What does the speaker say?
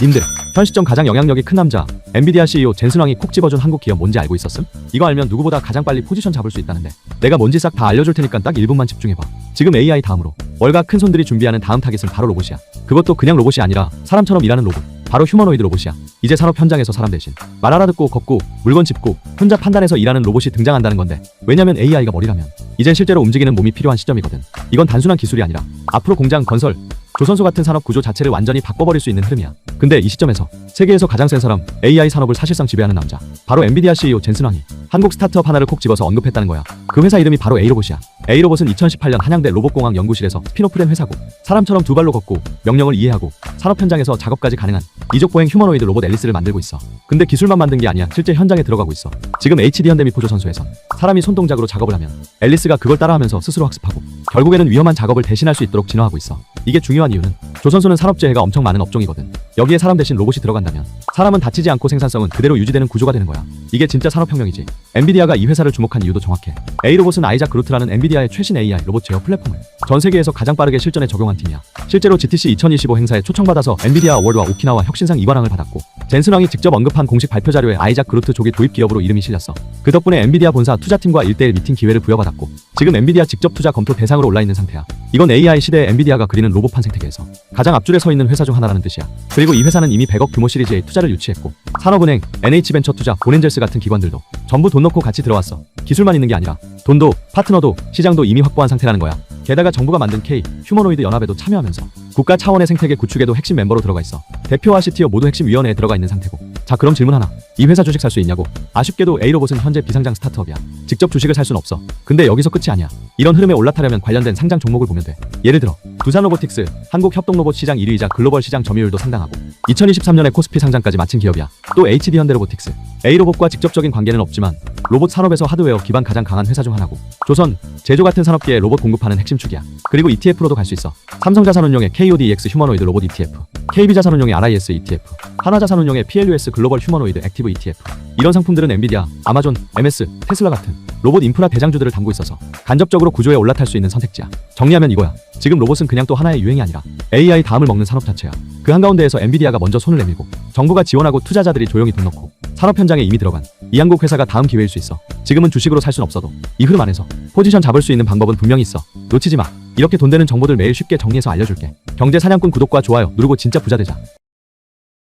님들 현 시점 가장 영향력이 큰 남자 엔비디아 CEO 젠슨왕이 콕 집어준 한국 기업 뭔지 알고 있었음? 이거 알면 누구보다 가장 빨리 포지션 잡을 수 있다는데. 내가 뭔지 싹 다 알려줄 테니까 딱 1분만 집중해봐. 지금 AI 다음으로. 월가 큰 손들이 준비하는 다음 타겟은 바로 로봇이야. 그것도 그냥 로봇이 아니라 사람처럼 일하는 로봇. 바로 휴머노이드 로봇이야. 이제 산업 현장에서 사람 대신. 말 알아듣고 걷고 물건 짚고 혼자 판단해서 일하는 로봇이 등장한다는 건데. 왜냐면 AI가 머리라면. 이젠 실제로 움직이는 몸이 필요한 시점이거든. 이건 단순한 기술이 아니라 앞으로 공장 건설 조선소 같은 산업 구조 자체를 완전히 바꿔버릴 수 있는 흐름이야. 근데 이 시점에서 세계에서 가장 센 사람, AI 산업을 사실상 지배하는 남자, 바로 엔비디아 CEO 젠슨 왕이 한국 스타트업 하나를 콕 집어서 언급했다는 거야. 그 회사 이름이 바로 A로봇이야. A로봇은 2018년 한양대 로봇공학 연구실에서 스피노프된 회사고, 사람처럼 두 발로 걷고 명령을 이해하고 산업 현장에서 작업까지 가능한 이족 보행 휴머노이드 로봇 앨리스를 만들고 있어. 근데 기술만 만든 게 아니야. 실제 현장에 들어가고 있어. 지금 HD 현대미포 조선소에선 사람이 손동작으로 작업을 하면 앨리스가 그걸 따라하면서 스스로 학습하고 결국에는 위험한 작업을 대신할 수 있도록 진화하고 있어. 이게 중요한 이유는 조선소는 산업재해가 엄청 많은 업종이거든. 여기에 사람 대신 로봇이 들어간다면 사람은 다치지 않고 생산성은 그대로 유지되는 구조가 되는 거야. 이게 진짜 산업혁명이지. 엔비디아가 이 회사를 주목한 이유도 정확해. A로봇은 아이작 그루트라는 엔비디아의 최신 AI 로봇 제어 플랫폼을 전 세계에서 가장 빠르게 실전에 적용한 팀이야. 실제로 GTC 2025 행사에 초청받아서 엔비디아 어워드와 오키나와 혁신상 이관왕을 받았고 젠슨왕이 직접 언급한 공식 발표 자료에 아이작 그루트 조기 도입 기업으로 이름이 실렸어. 그 덕분에 엔비디아 본사 투자팀과 1대1 미팅 기회를 부여받았고 지금 엔비디아 직접 투자 검토 대상으로 올라 있는 상태야. 이건 AI 시대의 엔비디아가 그리는 로봇판 생태계에서 가장 앞줄에 서 있는 회사 중 하나라는 뜻이야. 그리고 이 회사는 이미 100억 규모 시리즈에 투자를 유치했고 산업은행, NH벤처투자, 본엔젤스 같은 기관들도 전부 돈 넣고 같이 들어왔어. 기술만 있는 게 아니라 돈도 파트너도 시장도 이미 확보한 상태라는 거야. 게다가 정부가 만든 K 휴머노이드 연합에도 참여하면서 국가 차원의 생태계 구축에도 핵심 멤버로 들어가 있어. 대표와 CTO 모두 핵심 위원회에 들어가 있는 상태고. 자 그럼 질문 하나. 이 회사 주식 살 수 있냐고? 아쉽게도 A로봇은 현재 비상장 스타트업이야. 직접 주식을 살 순 없어. 근데 여기서 끝이 아니야. 이런 흐름에 올라타려면 관련된 상장 종목을 보면 돼. 예를 들어 두산로보틱스 한국 협동로봇 시장 1위이자 글로벌 시장 점유율도 상당하고 2023년에 코스피 상장까지 마친 기업이야. 또 HD 현대로보틱스 A로봇과 직접적인 관계는 없지만 로봇 산업에서 하드웨어 기반 가장 강한 회사 중 하나고 조선, 제조 같은 산업계에 로봇 공급하는 핵심 축이야. 그리고 ETF로도 갈 수 있어. 삼성자산운용의 KODX 휴머노이드 로봇 ETF, KB자산운용의 RIS ETF, 하나자산운용의 PLUS 글로벌 휴머노이드 액티브 ETF. 이런 상품들은 엔비디아, 아마존, MS, 테슬라 같은 로봇 인프라 대장주들을 담고 있어서 간접적으로 구조에 올라탈 수 있는 선택지야. 정리하면 이거야. 지금 로봇은 그냥 또 하나의 유행이 아니라 AI 다음을 먹는 산업 자체야. 그 한가운데에서 엔비디아가 먼저 손을 내밀고 정부가 지원하고 투자자들이 조용히 돈 넣고 산업 현장에 이미 들어간 이 한국 회사가 다음 기회일 수 있어. 지금은 주식으로 살 순 없어도 이 흐름 안에서 포지션 잡을 수 있는 방법은 분명히 있어. 놓치지 마. 이렇게 돈 되는 정보들 매일 쉽게 정리해서 알려줄게. 경제 사냥꾼 구독과 좋아요 누르고 진짜 부자 되자.